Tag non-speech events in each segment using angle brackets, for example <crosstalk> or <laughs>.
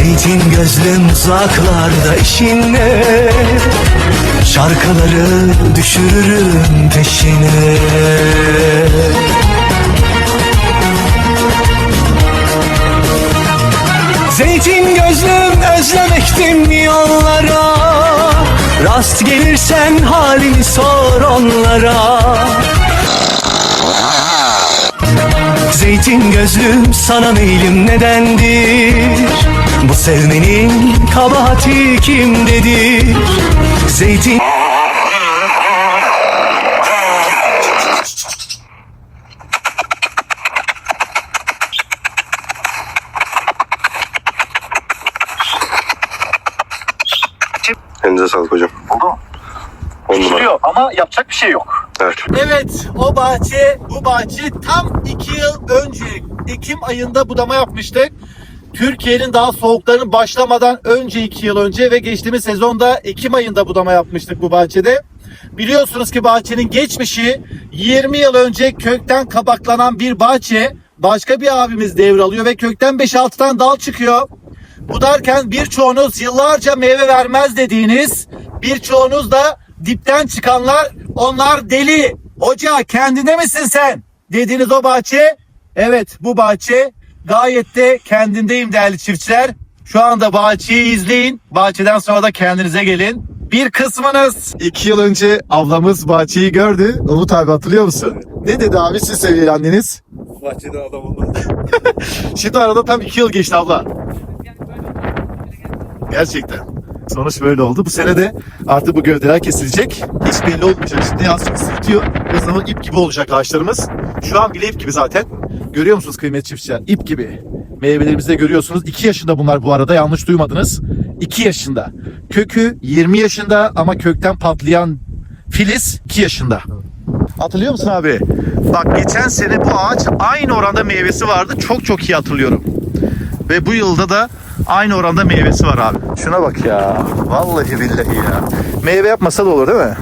Zeytin gözlüm uzaklarda işinle. Şarkıları düşürürüm peşine. Zeytin gözlüm özlemektim yollara. Rast gelirsen halini sor onlara. Zeytin gözlüm sana meylim nedendir Bu sevmenin kabahati kimdedir Zeytin Elinize sağlık hocam. Oldu mu? On numara. Pişiriyor ama yapacak bir şey yok. Evet. Evet o bahçe bu bahçe tam 2 yıl önce Ekim ayında budama yapmıştık. Türkiye'nin daha soğuklarının başlamadan önce 2 yıl önce ve geçtiğimiz sezonda Ekim ayında budama yapmıştık bu bahçede. Biliyorsunuz ki bahçenin geçmişi 20 yıl önce kökten kabaklanan bir bahçe. Başka bir abimiz devralıyor ve kökten 5-6 tane dal çıkıyor. Bu derken birçoğunuz yıllarca meyve vermez dediğiniz, birçoğunuz da dipten çıkanlar onlar deli. Hoca kendine misin sen? Dediğiniz o bahçe. Evet bu bahçe gayet de kendindeyim değerli çiftçiler. Şu anda bahçeyi izleyin. Bahçeden sonra da kendinize gelin. Bir kısmınız iki yıl önce ablamız bahçeyi gördü. Umut abi hatırlıyor musun? Ne dedi abi siz sevgili anneniz? Bahçede adam olmadı. <laughs> Şimdi arada tam iki yıl geçti abla. Gerçekten. Sonuç böyle oldu. Bu sene de artık bu gövdeler kesilecek. Hiç belli olmayacak. Şimdi az çok sırtıyor. O zaman ip gibi olacak ağaçlarımız. Şu an bile ip gibi zaten. Görüyor musunuz kıymetli çiftçiler? İp gibi. Meyvelerimizi de görüyorsunuz. 2 yaşında bunlar bu arada. Yanlış duymadınız. 2 yaşında. Kökü 20 yaşında ama kökten patlayan filiz 2 yaşında. Hatırlıyor musun abi? Bak geçen sene bu ağaç aynı oranda meyvesi vardı. Çok çok iyi hatırlıyorum. Ve bu yılda da aynı oranda meyvesi var abi. Şuna bak ya. Vallahi billahi ya. Meyve yapmasa da olur değil mi?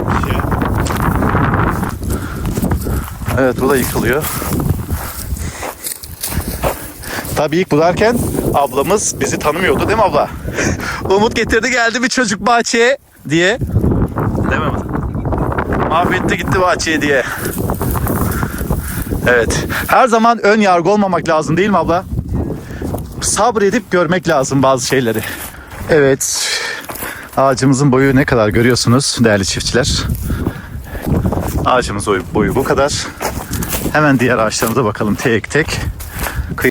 Evet bu da yıkılıyor. Tabii ilk bularken ablamız bizi tanımıyordu değil mi abla? <laughs> Umut getirdi geldi bir çocuk bahçeye diye. Değil mi? Mahvetti gitti bahçeye diye. Evet. Her zaman ön yargı olmamak lazım değil mi abla? Sabredip görmek lazım bazı şeyleri. Evet. Ağacımızın boyu ne kadar görüyorsunuz değerli çiftçiler. Ağacımız boyu, boyu bu kadar. Hemen diğer ağaçlarımıza bakalım tek tek.